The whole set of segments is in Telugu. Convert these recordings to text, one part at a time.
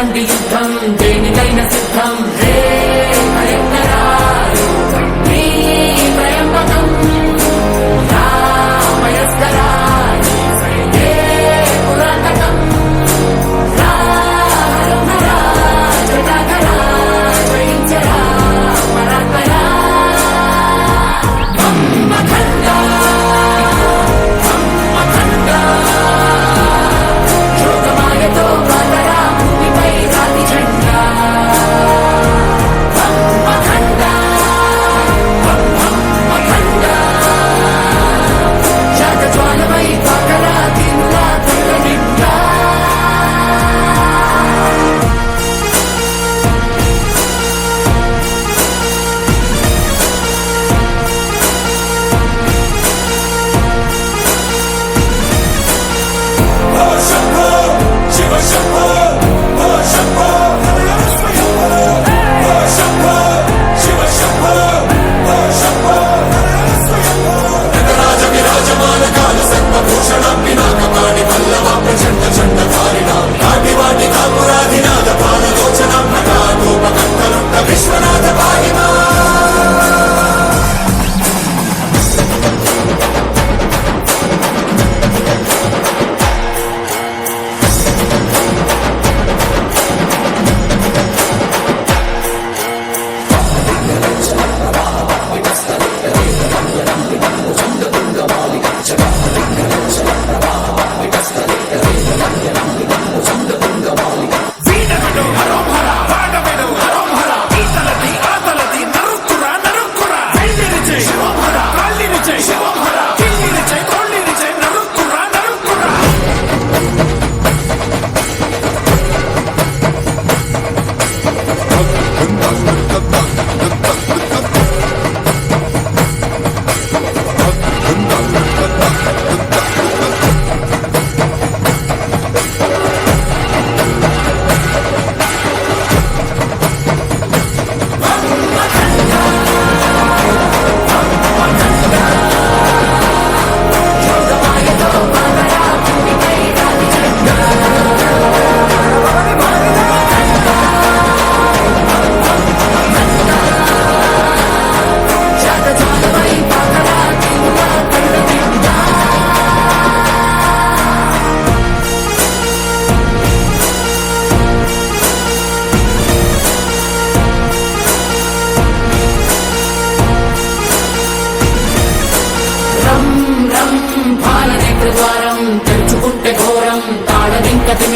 i'm one beat.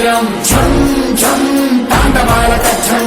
శరీరం. ఝం ఝం తాండవాలక ఝం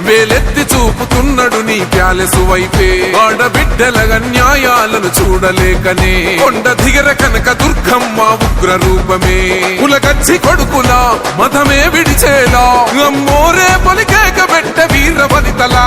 వేలెత్తి చూపుతున్నాడు నీ ప్యాలెసు వైపే. ఆడబిడ్డలగన్యాయాలను చూడలేకనే. కొండ దిగర కనక దుర్గమ్మ ఉగ్ర రూపమే కులగచ్చి కొడుకులా మతమే విడిచేలా. అమ్మోరే పొలికేక పెట్ట వీర వనితలా.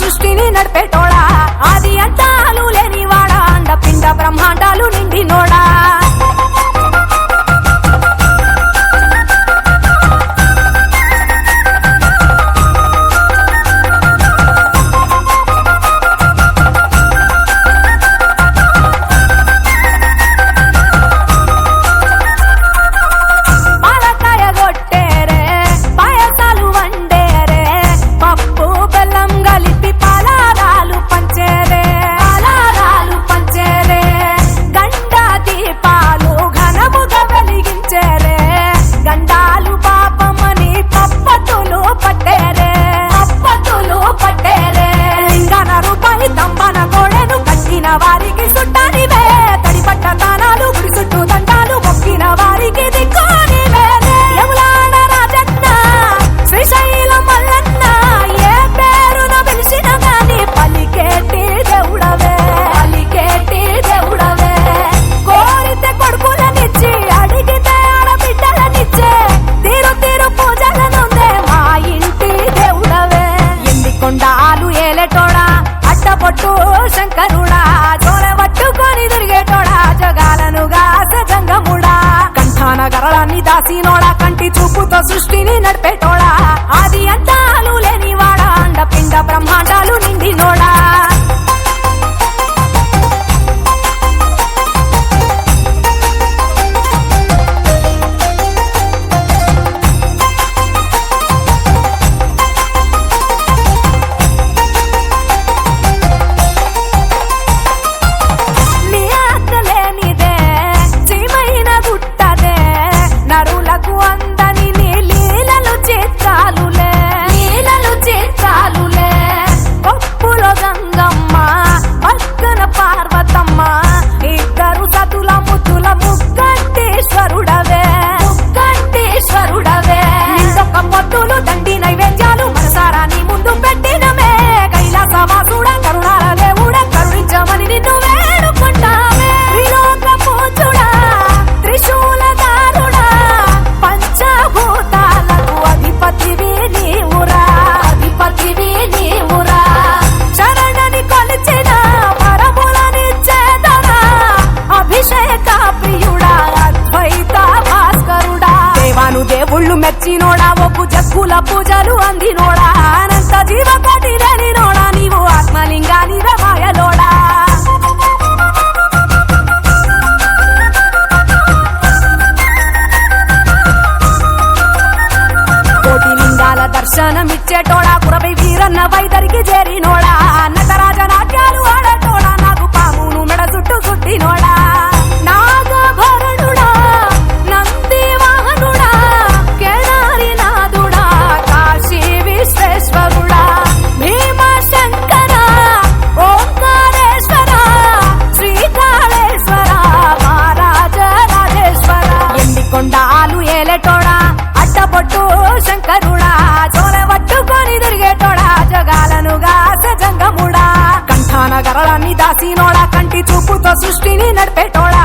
just in పూల ఒప్పు పూజలు కంఠాన గరళాన్ని దాసినోడా కంటి చూపుతో సృష్టిని నడిపేటోడా